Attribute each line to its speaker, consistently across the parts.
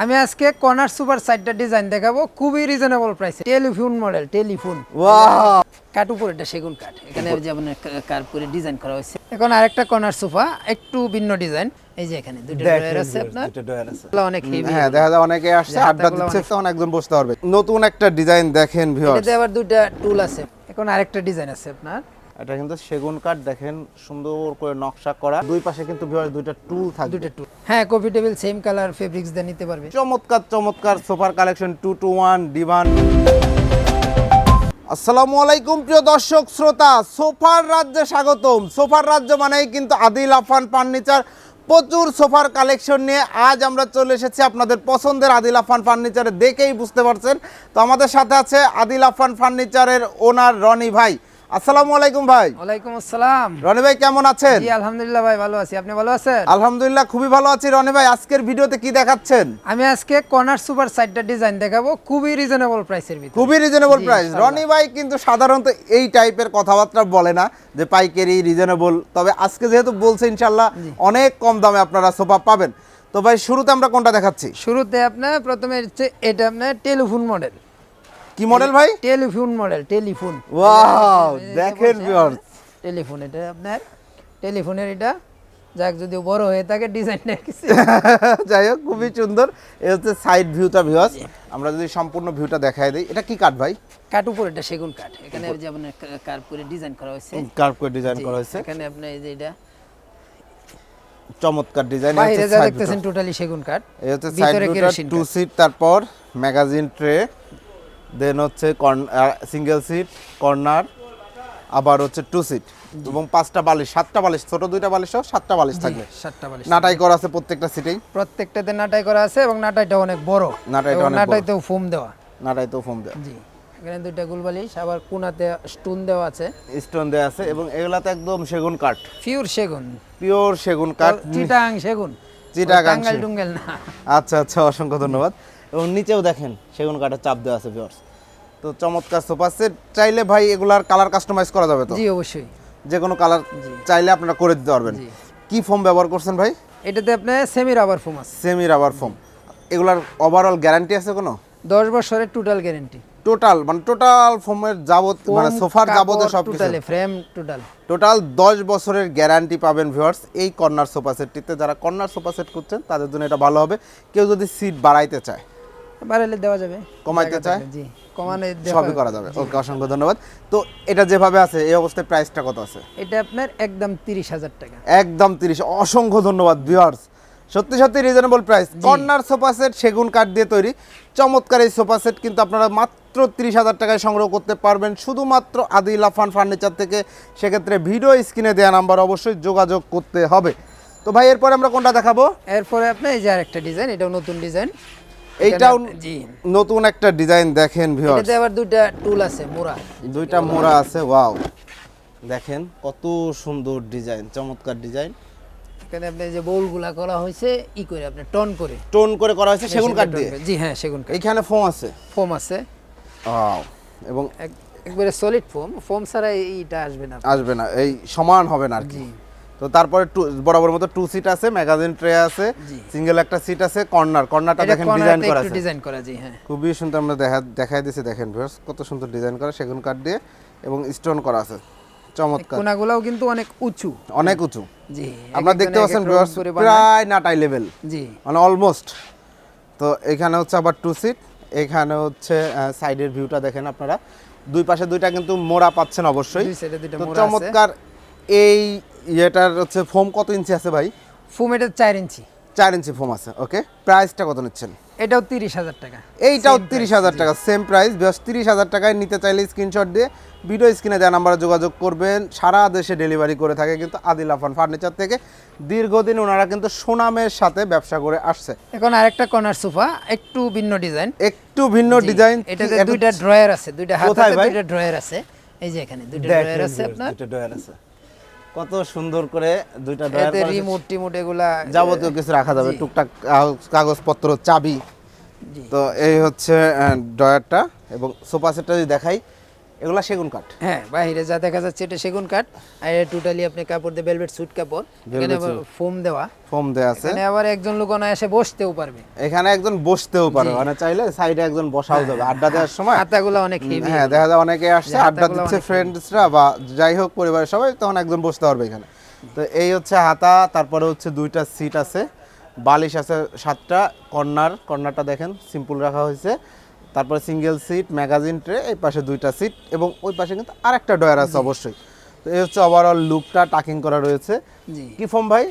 Speaker 1: আমি আজকে corner super সাইডটা ডিজাইন দেখাবো। খুবই রিজনেবল প্রাইসে টেলিফোন মডেল টেলিফোন।
Speaker 2: ওয়াও
Speaker 1: কাঠ উপর এটা সেগুন কাঠ। এখানে যেমন কার করে ডিজাইন করা হয়েছে। এখন আরেকটা কর্নার সোফা একটু ভিন্ন ডিজাইন এই যে এখানে দুটো ড্রয়ার আছে আপনার। এগুলো অনেক হেভি
Speaker 2: হ্যাঁ দেখা যায় অনেকে আসছে আড্ডা দিচ্ছে তখন একদম বসতে পারবে। নতুন একটা ডিজাইন দেখেন ভিউয়ার্স
Speaker 1: এটাতে আবার দুইটা টুল আছে। এখন আরেকটা ডিজাইন আছে আপনার।
Speaker 2: এটা কিন্তু সেগুন কাঠ দেখেন সুন্দর করে নকশা করা। দুই পাশে কিন্তু দুইটা টুল থাকবে।
Speaker 1: দুইটা টুল হ্যাঁ coffee table same colour fabrics দিয়ে নিতে পারবে।
Speaker 2: চমৎকার চমৎকার সোফার collection two two one divan আসসালামু আলাইকুম প্রিয় দর্শক শ্রোতা সোফার রাজ্যে স্বাগতম। সোফার রাজ্য মানেই কিন্তু আদিল আফান ফার্নিচার। প্রচুর সোফার কালেকশন নিয়ে আজ আমরা চলে এসেছি আপনাদের পছন্দের আদিল আফান ফার্নিচারে দেখেই বুঝতে পারছেন। তো আমাদের সাথে আছে আদিল আফান ফার্নিচারের ওনার রনি ভাই। আসসালামু আলাইকুম ভাই।
Speaker 1: ওয়ালাইকুম আসসালাম।
Speaker 2: রনি ভাই কেমন আছেন?
Speaker 1: জি আলহামদুলিল্লাহ ভাই ভালো আছি। আপনি ভালো আছেন?
Speaker 2: আলহামদুলিল্লাহ খুবই ভালো আছি। রনি ভাই আজকের ভিডিওতে কি দেখাচ্ছেন?
Speaker 1: আমি আজকে কর্নার সুপার সাইডটা ডিজাইন দেখাবো। খুবই রিজনেবল প্রাইসের ভিতরে।
Speaker 2: খুবই রিজনেবল প্রাইস রনি ভাই কিন্তু সাধারণত এই টাইপের কথাবার্তা বলে না যে পাইকারি রিজনেবল তবে আজকে যেহেতু বলছে ইনশাল্লাহ অনেক কম দামে আপনারা সোফা পাবেন। তো ভাই শুরুতে আমরা কোনটা দেখাচ্ছি?
Speaker 1: শুরুতে আপনার প্রথমে হচ্ছে এটা আপনার টেলিফোন মডেল
Speaker 2: কি মডেল ভাই?
Speaker 1: Telephone model telephone.
Speaker 2: ওয়াও দেখেন ভিউয়ার্স
Speaker 1: টেলিফোন এটা আপনার টেলিফোনের এটা। যাক যদি বড় হয়ে থাকে ডিজাইনটা কিছু
Speaker 2: যাই হোক খুবই সুন্দর। এই হচ্ছে সাইড ভিউটা ভিউয়ার্স আমরা যদি সম্পূর্ণ ভিউটা দেখাই দিই। এটা কি কাঠ ভাই?
Speaker 1: কাঠ উপর এটা সেগুন কাঠ। এখানে যেমন কার করে ডিজাইন করা হয়েছে।
Speaker 2: কার্ভ করে ডিজাইন করা হয়েছে।
Speaker 1: এখানে আপনি এই যে এটা।
Speaker 2: চমৎকার ডিজাইন
Speaker 1: বাইরে যা দেখতেছেন টোটালি সেগুন কাঠ।
Speaker 2: এই হচ্ছে সাইড ভিউটা টু সিট তারপর ম্যাগাজিন ট্রে দেন হচ্ছে সিঙ্গেল সিট কর্নার আবার হচ্ছে টু সিট এবং পাঁচটা বালিশ সাতটা বালিশ ছোট দুইটা বালিশ সহ সাতটা বালিশ থাকবে।
Speaker 1: সাতটা বালিশ
Speaker 2: নাটাই করা আছে প্রত্যেকটা সিটেই
Speaker 1: প্রত্যেকটাতে নাটাই করা আছে এবং নাটাইটা অনেক বড়।
Speaker 2: নাটাইটা অনেক
Speaker 1: নাটাইতেও ফোম দেওয়া।
Speaker 2: নাটাইতেও ফোম দেওয়া।
Speaker 1: জি এখানে দুইটা গুল বালিশ আবার কোনাতে স্টোন দেওয়া আছে।
Speaker 2: স্টোন দেওয়া আছে এবং এগুলাতে একদম সেগুন কাঠ।
Speaker 1: পিওর সেগুন।
Speaker 2: পিওর সেগুন কাঠ।
Speaker 1: চিটাং সেগুন।
Speaker 2: সেগুন।
Speaker 1: টুঙ্গেল না।
Speaker 2: আচ্ছা আচ্ছা অসংখ্য ধন্যবাদ। এবং নিচেও দেখেন সেগুন কাঠের চাপ দেওয়া আছে ভিউয়ার্স তো চমৎকার সোফা সেট চাইলে ভাই এগুলার কালার কাস্টমাইজ করা যাবে তো?
Speaker 1: জি অবশ্যই।
Speaker 2: যে কোনো কালার চাইলে আপনারা করে দিতে পারবেন। কি ফোম ব্যবহার করছেন ভাই?
Speaker 1: এটাতে আপনার সেমি রাবার ফোম আছে।
Speaker 2: সেমি রাবার ফোম এগুলার ওভারঅল গ্যারান্টি আছে কোনো?
Speaker 1: দশ বছরের টোটাল গ্যারান্টি
Speaker 2: টোটাল মানে টোটাল ফোমের যাবত মানে সোফার যাবতীয় সব কিছু
Speaker 1: টোটালে ফ্রেম টোটাল
Speaker 2: টোটাল দশ বছরের গ্যারান্টি পাবেন ভিউয়ার্স এই কর্নার সোফা সেটটিতে যারা কর্নার সোফা সেট করছেন তাদের জন্য এটা ভালো হবে। কেউ যদি সিট বাড়াইতে চায়
Speaker 1: বাড়ালে দেওয়া যাবে।
Speaker 2: কমাইতে চায়?
Speaker 1: জি। কমানো
Speaker 2: সবই করা যাবে। ওকে অসংখ্য ধন্যবাদ। তো এটা যেভাবে আছে এই অবস্থায় প্রাইসটা কত আছে?
Speaker 1: এটা আপনার একদম তিরিশ হাজার টাকা।
Speaker 2: একদম তিরিশ। অসংখ্য ধন্যবাদ ভিউয়ার্স সত্যি সত্যি reasonable price corner sofa set সেগুন কাঠ দিয়ে তৈরি। চমৎকার এই সোফা সেট কিন্তু আপনারা মাত্র তিরিশ হাজার টাকায় সংগ্রহ করতে পারবেন। শুধুমাত্র আদিল আফান ফার্নিচার থেকে। সেক্ষেত্রে ভিডিও স্ক্রিনে দেওয়া নাম্বার অবশ্যই যোগাযোগ করতে হবে। তো ভাই এরপরে আমরা কোনটা দেখাবো?
Speaker 1: এরপরে আপনার এই যে আরেকটা ডিজাইন এটাও নতুন ডিজাইন
Speaker 2: এইটাও নতুন একটা ডিজাইন দেখেন ভিউয়ার্স
Speaker 1: এটাতে আবার দুইটা টুল আছে মোড়া।
Speaker 2: দুইটা মোড়া আছে ওয়াও দেখেন কত সুন্দর ডিজাইন চমৎকার ডিজাইন
Speaker 1: এখানে আপনি যে বোলগুলা করা হয়েছে ই করে আপনি টন করে।
Speaker 2: টোন করে করা হয়েছে সেগুন কাঠ দিয়ে?
Speaker 1: জি হ্যাঁ সেগুন কাঠ।
Speaker 2: এইখানে ফোম আছে?
Speaker 1: ফোম আছে।
Speaker 2: ওয়াও এবং
Speaker 1: এক- একবারে সলিড ফোম ফোম ছাড়া এইটা আসবে না।
Speaker 2: আসবে না এই সমান হবে না আর কি। তো তারপরে টু বরাবর মতো টু সিট আছে ম্যাগাজিন ট্রে আছে সিঙ্গেল একটা সিট আছে কর্নার কর্নারটা দেখেন ডিজাইন করা আছে।
Speaker 1: ডিজাইন করা জি হ্যাঁ।
Speaker 2: খুবই সুন্দর আমরা দেখা দেখাই দিয়েছি দেখেন ভিউয়ার্স কত সুন্দর ডিজাইন করা সেগুন কাঠ দিয়ে এবং স্টোন করা আছে চমৎকার।
Speaker 1: কোনাগুলাও কিন্তু অনেক উঁচু।
Speaker 2: অনেক উঁচু।
Speaker 1: জি
Speaker 2: আপনারা দেখতে পাচ্ছেন ভিউয়ার্স। প্রায় নাটাই লেভেল
Speaker 1: জি।
Speaker 2: মানে অলমোস্ট তো এখানে হচ্ছে আবার টু সিট এখানে হচ্ছে সাইডের ভিউটা দেখেন আপনারা। দুই পাশে দুইটা কিন্তু মোড়া পাচ্ছেন অবশ্যই। তো চমৎকার এই ইয়েটার হচ্ছে ফোম কত ইঞ্চি আছে ভাই?
Speaker 1: ফোম এটা চার ইঞ্চি।
Speaker 2: চার ইঞ্চি ফোম আছে ওকে। প্রাইসটা কত নিচ্ছেন?
Speaker 1: এটাও তিরিশ হাজার টাকা।
Speaker 2: এইটাও তিরিশ হাজার টাকা সেম প্রাইস বেশ তিরিশ হাজার টাকায় নিতে চাইলে স্ক্রিনশট দিয়ে ভিডিও স্ক্রিনে দেওয়া নাম্বারে যোগাযোগ করবেন। সারা দেশে ডেলিভারি করে থাকে কিন্তু আদিল আফান ফার্নিচার থেকে। দীর্ঘদিন ওনারা কিন্তু সুনামের সাথে ব্যবসা করে আসছে।
Speaker 1: এখন আরেকটা কর্নার সোফা একটু ভিন্ন ডিজাইন
Speaker 2: একটু ভিন্ন ডিজাইন
Speaker 1: এটাতে দুইটা ড্রয়ার আছে দুইটা হাত দুইটা ড্রয়ার আছে। এই যে এখানে দুইটা ড্রয়ার আছে আপনার।
Speaker 2: দুইটা ড্রয়ার আছে। কত সুন্দর করে দুইটা ড্রয়ার
Speaker 1: এতে রিমোট টিমোট এগুলা
Speaker 2: যাবতীয় কিছু রাখা যাবে। টুকটাক কাগজ- কাগজপত্র চাবি। তো এই হচ্ছে ড্রয়ারটা এবং সোফা সেটটা যদি দেখাই এগুলা সেগুন কাঠ।
Speaker 1: হ্যাঁ বাইরে যা দেখা যাচ্ছে এটা সেগুন কাঠ। আর এটা টোটালি আপনি কাপড় দিয়ে ভেলভেট সুট কাপড়। এখানে ফোম দেওয়া।
Speaker 2: ফোম দেয়া আছে।
Speaker 1: এখানে আবার একজন লোক না এসে বসতেও পারবে।
Speaker 2: এখানে একজন বসতেও পারে মানে চাইলে সাইডে একজন বসাও যাবে। আড্ডা দেওয়ার সময়
Speaker 1: হাতাগুলো অনেক হেভি
Speaker 2: হ্যাঁ দেখা যায় অনেকে আসছে আড্ডা দিচ্ছে ফ্রেন্ডসরা বা যাই হোক পরিবারের সবাই তখন একজন বসতে পারবে এখানে। তো এই হচ্ছে হাতা তারপরে হচ্ছে দুইটা সিট আছে। বালিশ আছে সাতটা কর্নার। কর্নারটা দেখেন সিম্পল রাখা হয়েছে। তারপরে সিঙ্গেল সিট ম্যাগাজিন ট্রে এই পাশে দুইটা সিট এবং ওই পাশে কিন্তু আরেকটা ডয়ার আছে অবশ্যই। তো এই হচ্ছে ওভারঅল লুকটা টাকিং করা রয়েছে। কি ফর্ম ভাই?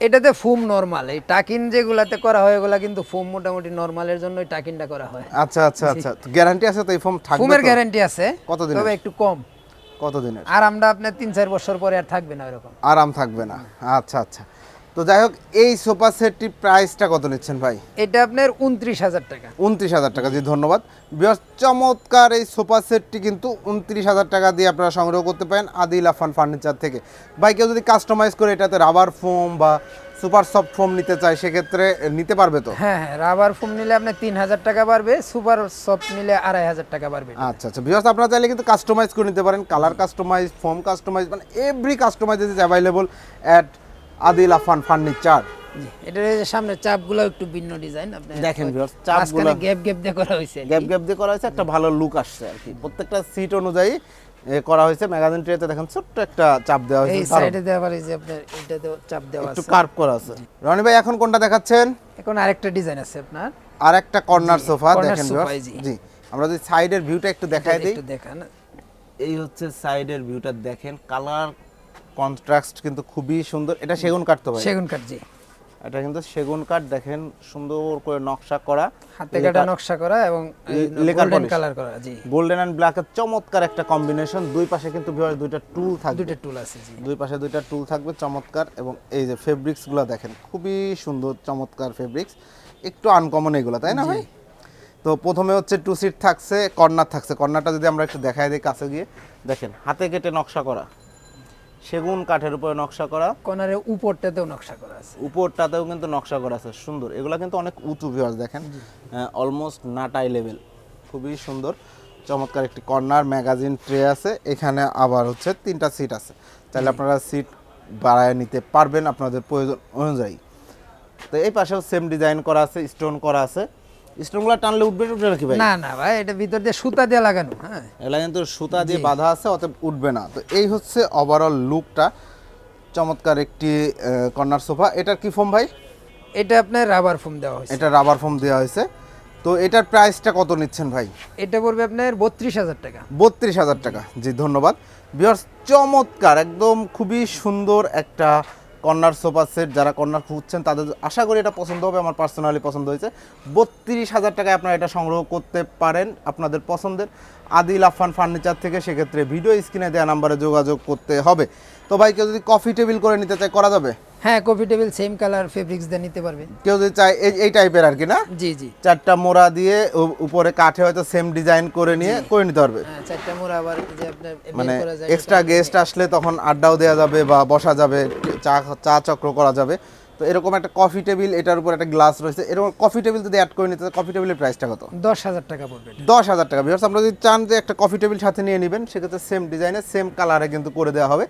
Speaker 1: এটাতে ফোম নর্মাল এই টাকিন যেগুলাতে করা হয় এগুলা কিন্তু ফোম মোটামুটি নরমালের জন্য টাকিনটা করা হয়।
Speaker 2: আচ্ছা আচ্ছা আচ্ছা। গ্যারান্টি আছে তো এই ফর্ম থাকবে
Speaker 1: ফোমের গ্যারান্টি আছে
Speaker 2: কতদিনের?
Speaker 1: তবে একটু কম।
Speaker 2: কতদিনের?
Speaker 1: আর আমরা আপনার তিন চার বছর পরে আর থাকবে না এরকম
Speaker 2: আরাম থাকবে না। আচ্ছা আচ্ছা। তো যাই হোক এই সোফা সেটটির প্রাইসটা কত নিচ্ছেন ভাই?
Speaker 1: এটা আপনার উনত্রিশ হাজার টাকা।
Speaker 2: উনত্রিশ হাজার টাকা জি ধন্যবাদ। বৃহৎ চমৎকার এই সোফা সেটটি কিন্তু উনত্রিশ হাজার টাকা দিয়ে আপনারা সংগ্রহ করতে পারেন আদিল আফান ফার্নিচার থেকে। ভাই কেউ যদি কাস্টমাইজ করে এটাতে রাবার ফোম বা সুপার সফট ফোম নিতে চায় সেক্ষেত্রে নিতে পারবে তো?
Speaker 1: হ্যাঁ হ্যাঁ রাবার ফোম নিলে আপনার তিন হাজার টাকা বাড়বে সুপার সফট নিলে আড়াই হাজার টাকা বাড়বে।
Speaker 2: আচ্ছা আচ্ছা বিকজ আপনারা চাইলে কিন্তু কাস্টমাইজ করে নিতে পারেন। কালার কাস্টমাইজ ফোম কাস্টমাইজ মানে every customize is available at Adil Afan furniture
Speaker 1: এটার যে চাপগুলো একটু ভিন্ন ডিজাইন আপনি
Speaker 2: দেখেন চাপগুলো-
Speaker 1: চাপগুলো গ্যাপ গ্যাপ দিয়ে করা হয়েছে
Speaker 2: গ্যাপ গ্যাপ দিয়ে করা হয়েছে একটা ভালো লুক আসছে আর কি। প্রত্যেকটা সিট অনুযায়ী করা হয়েছে। ম্যাগাজিন ট্রেতে দেখেন ছোট্ট একটা চাপ দেওয়া
Speaker 1: এই সাইডে দেওয়া আবার আপনার এটাতে চাপ দেওয়া
Speaker 2: একটু কার্ভ করা আছে। রনি ভাই এখন কোনটা দেখাচ্ছেন?
Speaker 1: এখন আরেকটা ডিজাইন আছে আপনার।
Speaker 2: আর একটা কর্নার সোফা দেখেন।
Speaker 1: জি।
Speaker 2: জি আমরা যদি সাইডের ভিউটা একটু দেখাই দিই।
Speaker 1: একটু দেখান।
Speaker 2: এই হচ্ছে সাইডের ভিউটা দেখেন কালার কন্ট্রাস্ট কিন্তু খুবই সুন্দর। এটা সেগুন কাঠ তো ভাই?
Speaker 1: সেগুন কাঠ জি।
Speaker 2: এটা কিন্তু সেগুন কাঠ দেখেন সুন্দর করে নকশা করা।
Speaker 1: হাতে কাটা নকশা করা এবং
Speaker 2: লেকার
Speaker 1: গোল্ডেন কালার করা জি।
Speaker 2: গোল্ডেন অ্যান্ড ব্ল্যাকের চমৎকার একটা কম্বিনেশন দুই পাশে কিন্তু viewers দুইটা টুল থাকবে।
Speaker 1: দুটো টুল আছে জি।
Speaker 2: দুই পাশে দুইটা টুল থাকবে চমৎকার। এবং এই যে ফেব্রিক্সগুলো দেখেন খুবই সুন্দর চমৎকার ফেব্রিক্স একটু আনকমন এগুলো তাই না ভাই? তো প্রথমে হচ্ছে টু সিট থাকছে কর্নার থাকছে। কর্নারটা যদি আমরা একটু দেখাই দিই কাছে গিয়ে। দেখেন হাতে কেটে নকশা করা। সেগুন কাঠের উপরে নকশা করা।
Speaker 1: কর্নারের উপরটাতেও নকশা করা আছে।
Speaker 2: উপরটাতেও কিন্তু নকশা করা আছে সুন্দর। এগুলো কিন্তু অনেক উঁচু ভিউয়ার্স দেখেন। অলমোস্ট নাটাই লেভেল খুবই সুন্দর। চমৎকার একটি কর্নার ম্যাগাজিন ট্রে আছে। এখানে আবার হচ্ছে তিনটা সিট আছে। তাহলে আপনারা সিট বাড়ায় নিতে পারবেন আপনাদের প্রয়োজন অনুযায়ী। তো এই পাশেও সেম ডিজাইন করা আছে স্টোন করা আছে। স্টোনগুলো টানলে উঠবে উঠবে নাকি ভাই?
Speaker 1: না না ভাই এটা ভিতর দিয়ে সুতা দিয়ে লাগানো হ্যাঁ।
Speaker 2: এগুলা কিন্তু সুতা দিয়ে বাঁধা আছে অতএব উঠবে না। তো এই হচ্ছে ওভারঅল লুকটা চমৎকার একটি কর্নার সোফা এটার কি ফোম ভাই?
Speaker 1: এটা আপনার রাবার ফোম দেওয়া হয়েছে।
Speaker 2: এটা রাবার ফোম দেওয়া হয়েছে। তো এটার প্রাইসটা কত নিচ্ছেন ভাই?
Speaker 1: এটা পড়বে আপনার বত্রিশ হাজার টাকা।
Speaker 2: বত্রিশ হাজার টাকা। জি ধন্যবাদ। বিয়ার্স চমৎকার একদম খুবই সুন্দর একটা কর্নার সোফা সেট, যারা কর্নার খুঁজছেন তাদের আশা করি এটা পছন্দ হবে, আমার পার্সোনালি পছন্দ হয়েছে। বত্রিশ হাজার টাকায় আপনারা এটা সংগ্রহ করতে পারেন আপনাদের পছন্দের। আদিল আফান ফার্নিচার থেকে সেক্ষেত্রে ভিডিও স্ক্রিনে দেওয়া নাম্বারে যোগাযোগ করতে হবে। তো ভাই, কেউ যদি কফি টেবিল করে নিতে চায়, করা যাবে?
Speaker 1: হ্যাঁ coffee table same colour fabrics দিয়ে নিতে পারবে।
Speaker 2: কেউ যদি চায় এই এই টাইপের আর কি না?
Speaker 1: জি জি।
Speaker 2: চারটা মোড়া দিয়ে উপরে কাঠে হয়তো সেম ডিজাইন করে নিয়ে করে নিতে পারবে।
Speaker 1: হ্যাঁ চারটা মোড়া আবার যে আপনার
Speaker 2: মানে
Speaker 1: করা যায়
Speaker 2: এক্সট্রা গেস্ট আসলে তখন আড্ডাও দেওয়া যাবে বা বসা যাবে চা চা চক্র করা যাবে। তো এরকম একটা কফি টেবিল এটার উপর একটা গ্লাস রয়েছে। এরকম কফি টেবিল যদি অ্যাড করে নিতে কফি টেবিলের প্রাইসটা কত?
Speaker 1: দশ হাজার টাকা পড়বে
Speaker 2: দশ হাজার টাকা। বিকজ আমরা যদি চান যে একটা কফি টেবিল সাথে নিয়ে নেবেন সেক্ষেত্রে সেম ডিজাইনে সেম কালারে কিন্তু করে দেওয়া হবে।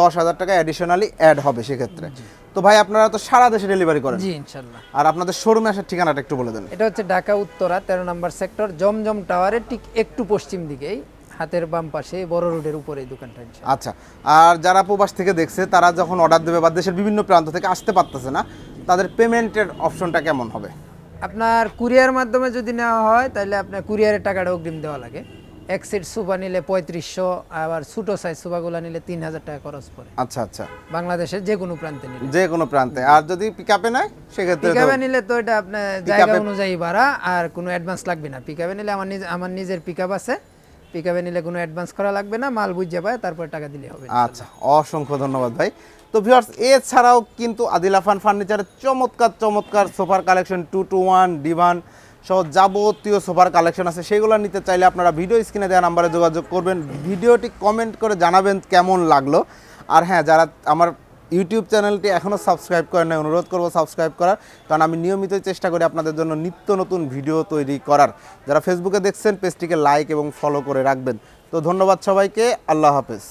Speaker 2: দশ হাজার টাকা অ্যাডিশনালি অ্যাড হবে সেক্ষেত্রে। তো ভাই আপনারা তো সারা দেশে ডেলিভারি করেন।
Speaker 1: জি ইনশাল্লাহ।
Speaker 2: আর আপনাদের শোরুমে আসার ঠিকানাটা একটু বলে দেন।
Speaker 1: এটা হচ্ছে ঢাকা উত্তরা তেরো নম্বর সেক্টর জমজম টাওয়ারের ঠিক একটু পশ্চিম দিকেই। হাতের বাম পাশে বড় রোডের উপরে দোকানটা।
Speaker 2: আচ্ছা আর যারা প্রবাস থেকে দেখছে তারা যখন অর্ডার দেবে বা দেশের বিভিন্ন প্রান্ত থেকে আসতে পারতেছে না তাদের পেমেন্টের অপশনটা কেমন হবে?
Speaker 1: আপনার কুরিয়ার মাধ্যমে যদি নেওয়া হয় তাহলে আপনার কুরিয়ারের টাকাটা অগ্রিম দেওয়া লাগে। এক সেট সুপা নিলে পঁয়ত্রিশশো আবার ছোটো সাইজ সুপাগুলো নিলে তিন হাজার টাকা খরচ পড়ে।
Speaker 2: আচ্ছা আচ্ছা।
Speaker 1: বাংলাদেশের যে কোনো প্রান্তে নিলে।
Speaker 2: যে কোনো প্রান্তে। আর যদি পিক আপে নেয় সেক্ষেত্রে তো-
Speaker 1: পিকআপে নিলে তো এটা আপনার জায়গা অনুযায়ী ভাড়া আর কোনো অ্যাডভান্স লাগবে না। পিক আপে নিলে আমার নিজে আমার নিজের পিকআপ আছে। পিকআপে নিলে কোনো অ্যাডভান্স করা লাগবে না, মাল বুঝে পায়, তারপর টাকা দিলে হবে
Speaker 2: আচ্ছা অসংখ্য ধন্যবাদ ভাই। তো ভিউয়ার্স এছাড়াও কিন্তু আদিল আফান ফার্নিচারের চমৎকার চমৎকার সোফার collection two two one divan সহ যাবতীয় সোফার কালেকশন আছে। সেগুলো নিতে চাইলে আপনারা ভিডিও স্ক্রিনে দেওয়া নাম্বারে যোগাযোগ করবেন। ভিডিওটি কমেন্ট করে জানাবেন কেমন লাগল। আর হ্যাঁ যারা আমার ইউটিউব চ্যানেলটি এখনও সাবস্ক্রাইব করেন নাই, অনুরোধ করব সাবস্ক্রাইব করার, কারণ আমি নিয়মিত চেষ্টা করি আপনাদের জন্য নিত্য নতুন ভিডিও তৈরি করার। যারা ফেসবুকে দেখছেন, পেজটিকে লাইক এবং ফলো করে রাখবেন। তো তো ধন্যবাদ সবাইকে, আল্লাহ হাফেজ।